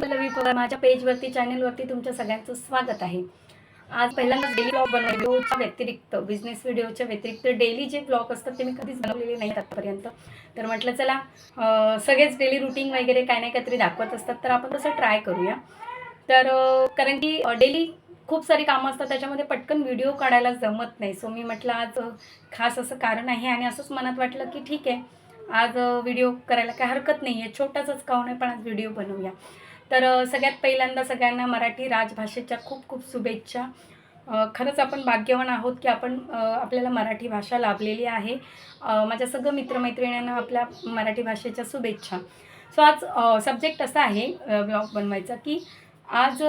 पल्लवी पवार माझ्या पेजवरती चॅनलवरती तुमच्या सगळ्यांचं स्वागत आहे. आज पहिल्यांदा डेली ब्लॉग बनवले व्हिडिओच्या व्यतिरिक्त बिझनेस व्हिडिओच्या व्यतिरिक्त डेली जे ब्लॉग असतात ते मी कधीच बनवलेले नाही आतापर्यंत. तर म्हटलं चला सगळेच डेली रुटीन वगैरे काय नाही काहीतरी दाखवत असतात तर आपण तसं ट्राय करूया. तर कारण की डेली खूप सारी कामं असतात त्याच्यामध्ये पटकन व्हिडिओ काढायला जमत नाही. सो मी म्हटलं आज खास असं कारण आहे आणि असंच मनात वाटलं की ठीक आहे. आज व्हिडिओ करायला काय हरकत नाही आहे छोटासाच काऊन आहे पण आज व्हिडिओ बनवूया. तर सगळ्यात पहिल्यांदा सगळ्यांना मराठी राजभाषेच्या खूप खूप शुभेच्छा. खरंच आपण भाग्यवान आहोत की आपण आपल्याला मराठी भाषा लाभलेली आहे. माझ्या सगळं मित्रमैत्रिणींना आपल्या मराठी भाषेच्या शुभेच्छा. सो आज सब्जेक्ट असा आहे ब्लॉग बनवायचा की आज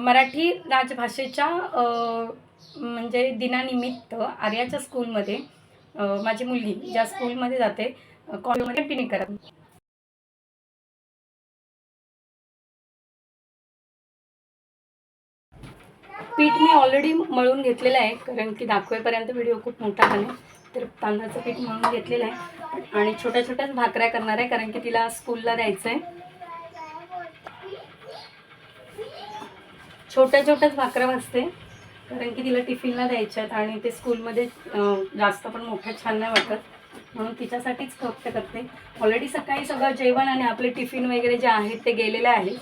मराठी राजभाषेच्या म्हणजे दिनानिमित्त आर्याच्या स्कूलमध्ये माझी मुलगी ज्या स्कूलमध्ये जाते कॉलेजमध्ये कंटिन्यू करत. पीठ मी ऑलरेडी मळून घेतलेलं आहे कारण की दाखवेपर्यंत व्हिडिओ खूप मोठा आहे. तर तांदळाचं पीठ मळून घेतलेलं आहे. आणि छोट्या छोट्याच भाकऱ्या करणार आहे कारण की तिला स्कूलला द्यायचं आहे छोट्या छोट्याच भाकऱ्या भाजते कारण की तिला टिफिनला द्यायच्या आहेत आणि ते स्कूलमध्ये जास्त पण मोठ्या छान नाही वाटत. म्हणून तिच्यासाठीच फक्त करते. ऑलरेडी सकाळी सगळं जेवण आणि आपले टिफिन वगैरे जे आहेत ते गेलेले आहे.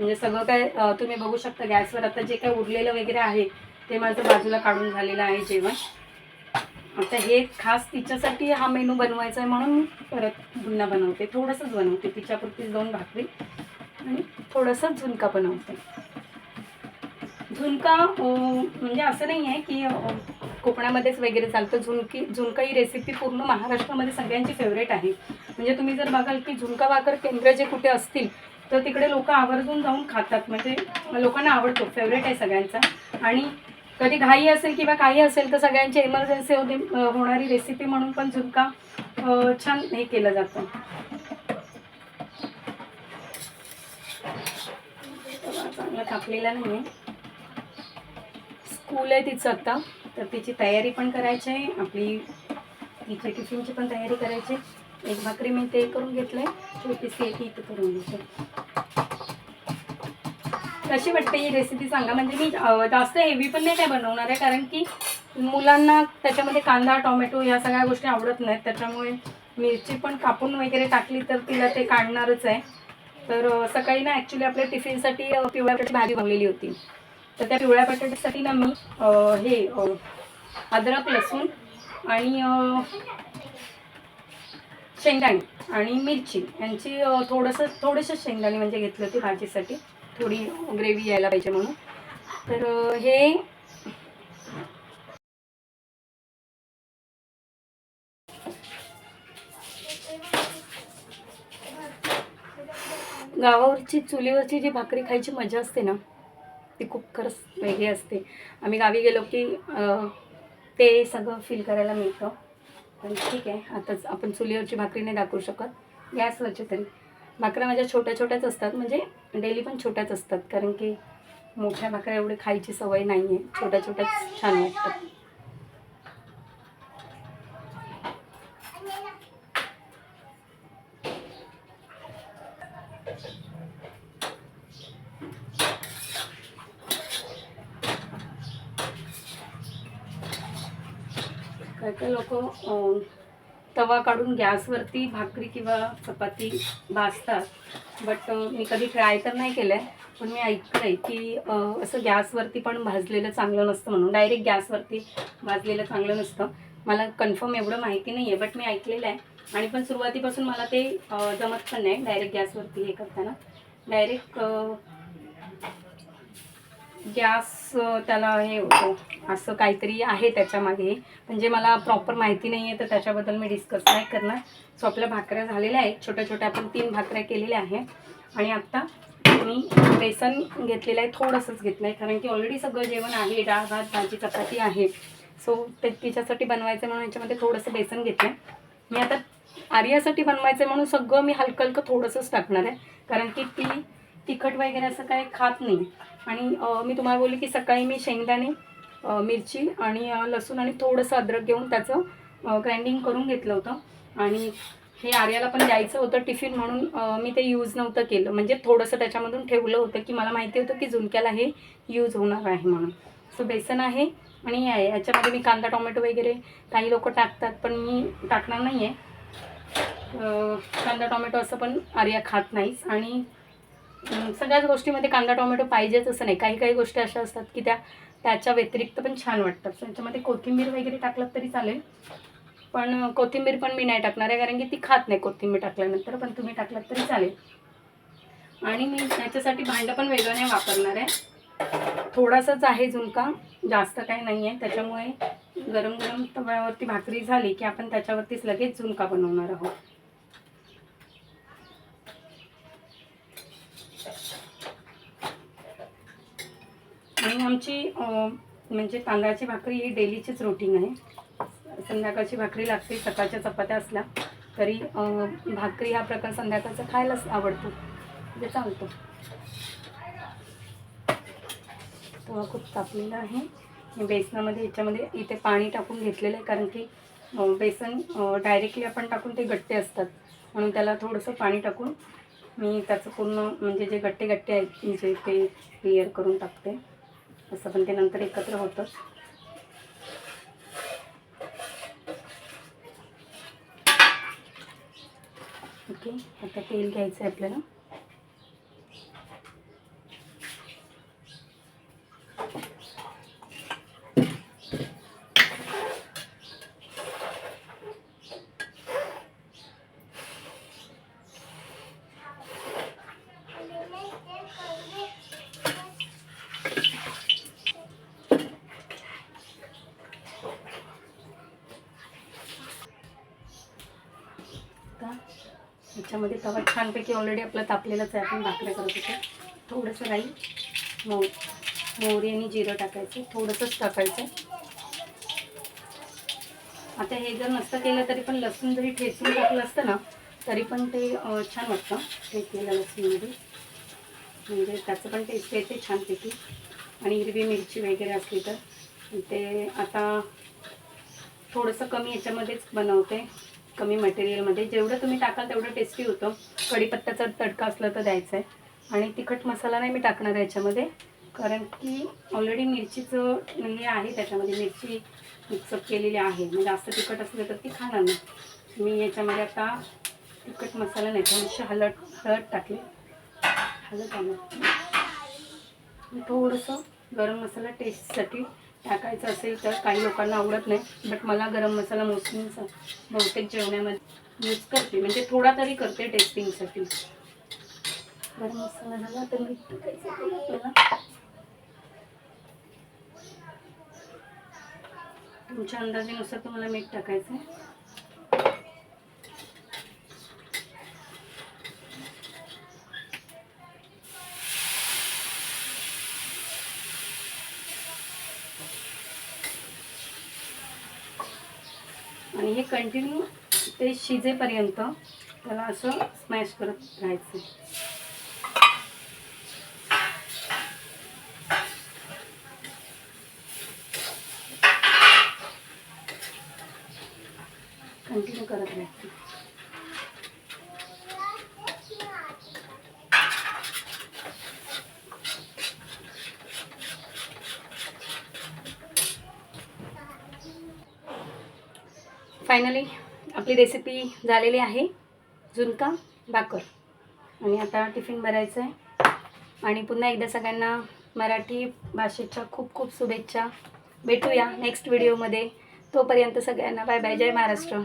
म्हणजे सगळं काय तुम्ही बघू शकता गॅसवर. आता जे काय उरलेलं वगैरे आहे ते माझं बाजूला काढून झालेलं आहे जेवण. आता हे खास तिच्यासाठी हा मेनू बनवायचा आहे म्हणून मी परत पुन्हा बनवते. थोडंसंच बनवते. तिच्यापुरतीच दोन भाकरी आणि थोडंसं झुणका बनवते. झुणका म्हणजे असं नाही आहे की कोकणामध्येच वगैरे चालतं. झुणकी झुणका ही रेसिपी पूर्ण महाराष्ट्रामध्ये सगळ्यांची फेवरेट आहे. म्हणजे तुम्ही जर बघाल की झुणका भाकर केंद्र जे कुठे असतील तर तिकडे लोक आवर्जून जाऊन खातात. म्हणजे लोकांना आवडतो. फेवरेट आहे सगळ्यांचा. आणि कधी घाई असेल किंवा काही असेल तर सगळ्यांची इमर्जन्सी होते होणारी रेसिपी म्हणून पण झुणका छान हे केलं जातं. चांगलं कापलेला नाही आहे स्कूल आहे तिचं आता. तर तिची तयारी पण करायची आहे. आपली तिच्या टिफिनची पण तयारी करायची आहे. एक भाकरी मी ते करून घेतलंय. छोटीशी एक इथं करून घेते. कशी वाटते ही रेसिपी सांगा? म्हणजे मी जास्त हेवी पण नाही काय बनवणार आहे कारण की मुलांना त्याच्यामध्ये कांदा टोमॅटो ह्या सगळ्या गोष्टी आवडत नाहीत. त्याच्यामुळे मिरची पण कापून वगैरे टाकली तर तिला ते काढणारच आहे. तर सकाळी ना ॲक्च्युली आपल्या टिफिनसाठी पिवळ्या बटाट्याची भाजी बनवलेली होती. तर त्या पिवळ्या बटाट्यासाठी ना मी हे अद्रक लसूण आणि शेंगदाणे आणि मिरची यांची थोडंसं थोडेसे शेंगदाणे म्हणजे घेतली होती भाजीसाठी. थोडी ग्रेव्ही यायला पाहिजे म्हणून. तर हे गावावरची चुलीवरची जी भाकरी खायची मजा असते ना ती खूप खरंच वेगळी असते. आम्ही गावी गेलो की ते सगळं फील करायला मिळतं. पण ठीक आहे आताच आपण चुलीवरची भाकरी नाही दाखवू शकत. गॅसवरची तरी. भाकऱ्या माझ्या छोट्या छोट्याच असतात म्हणजे डेली पण छोट्याच असतात कारण की मोठ्या भाकऱ्या एवढी खायची सवय नाही आहे छोट्या छोट्याच छान वाटतात. काय काय लोक तवा काढून गॅसवरती भाकरी किंवा चपाती भाजतात. बट मी कधी ट्राय तर नाही केलं आहे पण मी ऐकलं आहे की असं गॅसवरती पण भाजलेलं चांगलं नसतं म्हणून. डायरेक्ट गॅसवरती भाजलेलं चांगलं नसतं. मला कन्फर्म एवढं माहिती नाही आहे बट मी ऐकलेलं आहे. आणि पण सुरुवातीपासून मला ते जमत पण नाही डायरेक्ट गॅसवरती हे करताना. डायरेक्ट गॅस त्याला हे होतो. असं काहीतरी आहे त्याच्यामागे म्हणजे मला प्रॉपर माहिती नाही आहे तर त्याच्याबद्दल मी डिस्कस नाही करणार. सो आपल्या भाकऱ्या झालेल्या आहेत. छोट्या छोट्या आपण तीन भाकऱ्या केलेल्या आहेत. आणि आत्ता मी बेसन घेतलेलं आहे. थोडंसंच घेतलं आहे. कारण की ऑलरेडी सगळं जेवण आहे. डाळ भात भाजी चपाती आहे. सो ते तिच्यासाठी बनवायचं म्हणून याच्यामध्ये थोडंसं बेसन घेतलं आहे मी आता आर्यासाठी बनवायचं म्हणून सगळं मी हलकं हलकं थोडंसंच टाकणार आहे. कारण की ती तिखट वगैरे असं काही खात नाही. आणि मी तुम्हाला बोलले की सकाळी मी शेंगदाणे मिरची आणि लसूण आणि थोडंसं अद्रक घेऊन त्याचं ग्राइंडिंग करून घेतलं होतं. आणि हे आर्याला पण द्यायचं होतं टिफिन म्हणून मी ते यूज नव्हतं केलं. म्हणजे थोडंसं त्याच्यामधून ठेवलं होतं की मला माहिती होतं की झुणक्याला हे यूज होणार आहे म्हणून. सो बेसन आहे आणि आहे. याच्यामध्ये मी कांदा टोमॅटो वगैरे काही लोक टाकतात पण मी टाकणार नाही आहे कांदा टोमॅटो असं पण आर्या खात नाहीच. आणि सगळ्याच गोष्टीमध्ये कांदा टोमॅटो पाहिजेच असं नाही. काही काही गोष्टी अशा असतात की त्या त्याच्या व्यतिरिक्त पण छान वाटतात. त्याच्यामध्ये कोथिंबीर वगैरे टाकलं तरी चालेल. पण कोथिंबीर पण मी नाही टाकणार आहे कारण की ती खात नाही कोथिंबीर टाकल्यानंतर पण तुम्ही टाकलात तरी चालेल. आणि मी याच्यासाठी भांडं पण वेगळं नाही वापरणार आहे. थोडासाच आहे झुणका जास्त काही नाही आहे. त्याच्यामुळे गरम गरम तव्यावरती भाकरी झाली की आपण त्याच्यावरतीच लगेच झुणका बनवणार आहोत. आणि आमची म्हणजे तांदळाची भाकरी ही डेलीचीच रुटीन आहे. संध्याकाळची भाकरी लागते सकाळच्या चपात्या असल्या तरी भाकरी हा प्रकार संध्याकाळचा खायलाच आवडतो. म्हणजे चालतो. तवा खूप तापलेला आहे. मी बेसनामध्ये याच्यामध्ये इथे पाणी टाकून घेतलेलं आहे कारण की बेसन डायरेक्टली आपण टाकून ते गट्टे असतात. म्हणून त्याला थोडंसं पाणी टाकून मी त्याचं पूर्ण म्हणजे जे गट्टे गट्टे आहेत जे ते क्लिअर करून टाकते. असं पण ते नंतर एकत्र होतं. ओके आता तेल घ्यायचं आहे आपल्याला. आता याच्यामध्ये तवा छानपैकी ऑलरेडी आपला तापलेलाच आहे आपण भाकऱ्या करत होतो. थोडंसं राई मो मोहरी आणि जिरं टाकायचं थोडंसंच टाकायचं. आता हे जर नसतं केलं तरी पण लसूण जरी ठेचून टाकलं असतं ना तरी पण ते छान वाटतं ठेचलेलं लसूणमध्ये. म्हणजे त्याचं पण टेस्ट येते छानपैकी. आणि हिरवी मिरची वगैरे असली तर. ते आता थोडंसं कमी याच्यामध्येच बनवते. कमी मटेरियलमध्ये जेवढं तुम्ही टाकाल तेवढं टेस्टी होतं. कढीपत्त्याचा तडका असला तर द्यायचा आहे आणि तिखट मसाला नाही मी टाकणार आहे याच्यामध्ये. कारण की ऑलरेडी मिरचीचं हे आहे त्याच्यामध्ये मिरची मिक्सअप केलेली आहे. म्हणजे जास्त तिखट असलं तर ती खाणार नाही. मी याच्यामध्ये आता तिखट मसाला नाही थोडीशी हलद हळद टाकली. हळद आणत थोडंसं गरम मसाला टेस्टसाठी टाकायचं असेल तर काही लोकांना आवडत नाही. बट मला गरम मसाला मोसमीचा बहुतेक जेवणामध्ये यूज करते. म्हणजे थोडा तरी करते टेस्टिंगसाठी गरम मसाला झाला तर मीठ टाकायचं आपल्याला. तुमच्या अंदाजेनुसार तुम्हाला मीठ टाकायचं आहे आणि हे कंटिन्यू ते शिजेपर्यंत त्याला असं स्मॅश करत राहायचं. कंटिन्यू करत राहायचं. फायनली आपली रेसिपी झालेली आहे. झुणका भाकर. आणि आता टिफिन भरायचं आहे आणि पुन्हा एकदा सगळ्यांना मराठी भाषेच्या खूप खूप शुभेच्छा. भेटूया नेक्स्ट व्हिडिओमध्ये तोपर्यंत सगळ्यांना बाय बाय जय महाराष्ट्र.